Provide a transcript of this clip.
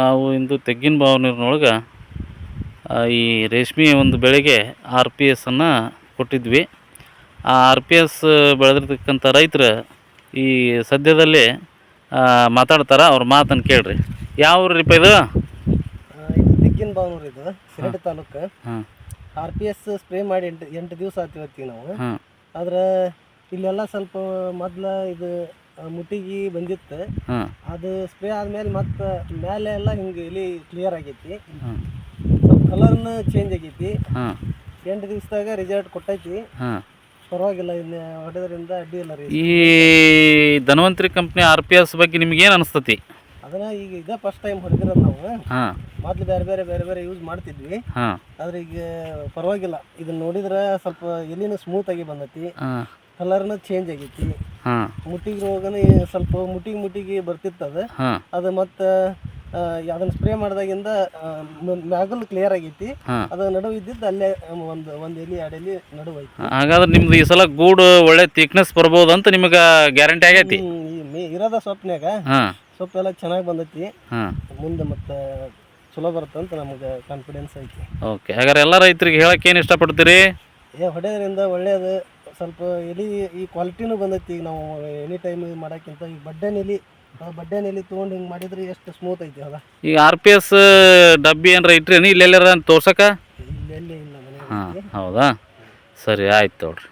ನಾವು ಇಂದು ತೆಗ್ಗಿನ ಬಾವನೂರಿನೊಳಗೆ ಈ ರೇಷ್ಮೆ ಒಂದು ಬೆಳೆಗೆ ಆರ್ ಪಿ ಎಸ್ಸನ್ನು ಕೊಟ್ಟಿದ್ವಿ. ಆ ಆರ್ ಪಿ ಎಸ್ ಬೆಳೆದಿರ್ತಕ್ಕಂಥ ರೈತರು ಈ ಸದ್ಯದಲ್ಲಿ ಮಾತಾಡ್ತಾರೆ? ಅವ್ರ ಮಾತನ್ನು ಕೇಳ್ರಿ. ಯಾವ ಊರಿಪ್ಪ ಇದು? ತೆಗ್ಗಿನ ಬಾವನೂರು ಇದು ಸಿರಡಿ ತಾಲೂಕು. ಹಾಂ. ಆರ್ ಪಿ ಎಸ್ ಸ್ಪ್ರೇ ಮಾಡಿ ಎಂಟು ಎಂಟು ದಿವಸ ಆಯ್ತು ಇವತ್ತಿಗೆ ನಾವು. ಆದ್ರೆ ಇಲ್ಲೆಲ್ಲ ಸ್ವಲ್ಪ ಮೊದ್ಲು ಇದು ಮುಟ್ಟಿಗೆ ಬಂದಿತ್ತು. ಅದು ಸ್ಪ್ರೇ ಆದ್ಮೇಲೆ ಮತ್ತೆ ಮೇಲೆ ಎಲ್ಲ ಹಿಂಗೆ ಇಲ್ಲಿ ಕ್ಲಿಯರ್ ಆಗೈತಿ. ಸ್ವಲ್ಪ ಕಲರ್ನ ಚೇಂಜ್ ಆಗೈತಿ. ಎಂಟು ದಿವಸದಾಗ ರಿಸಲ್ಟ್ ಕೊಟ್ಟೈತಿ. ಪರವಾಗಿಲ್ಲ ಇನ್ನು ಹೊಡೆದ್ರಿಂದ ಅಡ್ಡಿ ಇಲ್ಲ ರೀ. ಈ Dhanvantari company R P S ಬಗ್ಗೆ ನಿಮ್ಗೇನು ಅನಿಸ್ತತಿ? ಅದನ್ನ ಈಗ ಇದೇ ಫಸ್ಟ್ ಟೈಮ್ ಹೊಡೆದಿರೋದು ನಾವು. ಮೊದ್ಲು ಬೇರೆ ಬೇರೆ ಬೇರೆ ಬೇರೆ ಯೂಸ್ ಮಾಡ್ತಿದ್ವಿ. ಆದ್ರೆ ಈಗ ಪರವಾಗಿಲ್ಲ. ಇದನ್ನ ನೋಡಿದ್ರೆ ಸ್ವಲ್ಪ ಎಲ್ಲಿನೂ ಸ್ಮೂತ್ ಆಗಿ ಬಂದೈತಿ. ಕಲರ್ನ ಚೇಂಜ್ ಆಗೈತಿ. ಮುಟ್ಟಿಗೆ ರೋಗನೇ ಸ್ವಲ್ಪ ಮುಟ್ಟಿಗೆ ಮುಟ್ಟಿಗೆ ಬರ್ತಿತ್ತದ ಅದು ಮತ್ತೆ ಅದು ಮತ್ತು ಅದನ್ನ ಸ್ಪ್ರೇ ಮಾಡಿದಾಗಿಂದ ಮ್ಯಾಗಲ್ ಕ್ಲಿಯರ್ ಆಗೈತಿ. ಅದ ನಡುವು ಇದ್ದಿದ್ದು ಅಲ್ಲೇ ಒಂದು ಒಂದು ಎಲಿ ಎರಡು ಎಲಿ ನಡುವು ಐತಿ ಹಾಗಾದ್ರೆ ನಿಮ್ದು ಈ ಸಲ ಗೂಡು ಒಳ್ಳೆ ತಿಕ್ನೆಸ್ ಬರ್ಬೋದು ಅಂತ ನಿಮಗೆ ಗ್ಯಾರಂಟಿ ಆಗೈತಿ? ಹ್ಮ್, ಈ ಮೇ ಇರೋದ ಸೊಪ್ನ್ಯಾಗ ಸೊಪ್ಪು ಎಲ್ಲ ಚೆನ್ನಾಗಿ ಬಂದೈತಿ. ಮುಂದೆ ಮತ್ತೆ ಚಲೋ ಬರುತ್ತೆ ಅಂತ ನಮಗೆ ಕಾನ್ಫಿಡೆನ್ಸ್ ಐತಿ. ಓಕೆ ಹಾಗಾದ್ರೆ ಎಲ್ಲ ರೈತರಿಗೆ ಹೇಳಕ್ಕೆ ಏನು ಇಷ್ಟಪಡ್ತೀರಿ? ಏ ಹೊಡೆಯೋದ್ರಿಂದ ಒಳ್ಳೇದು. ಸ್ವಲ್ಪ ಎಲೆ ಈ ಕ್ವಾಲಿಟಿನೂ ಬಂದೈತಿ. ಈಗ ನಾವು ಎನಿ ಟೈಮ್ ಮಾಡೋಕ್ಕಿಂತ ಈ ಬಡ್ಡೆ ಎಲೆ ಬಡ್ಡೆನ ಎಲೆ ತೊಗೊಂಡು ಹಿಂಗೆ ಮಾಡಿದ್ರೆ ಎಷ್ಟು ಸ್ಮೂತ್ ಐತಿ ಅದ. ಈಗ ಆರ್ ಪಿ ಎಸ್ ಡಬ್ಬಿ ಏನಾರ ಇಟ್ರಿ ಇಲ್ಲೆಲ್ಲಾರ ತೋರ್ಸಕ್ಕ? ಇಲ್ಲೆಲ್ಲಿ ಇಲ್ಲ ಮನೆ ಹೌದಾ? ಸರಿ ಆಯ್ತು ತಗೊಳ್ರಿ.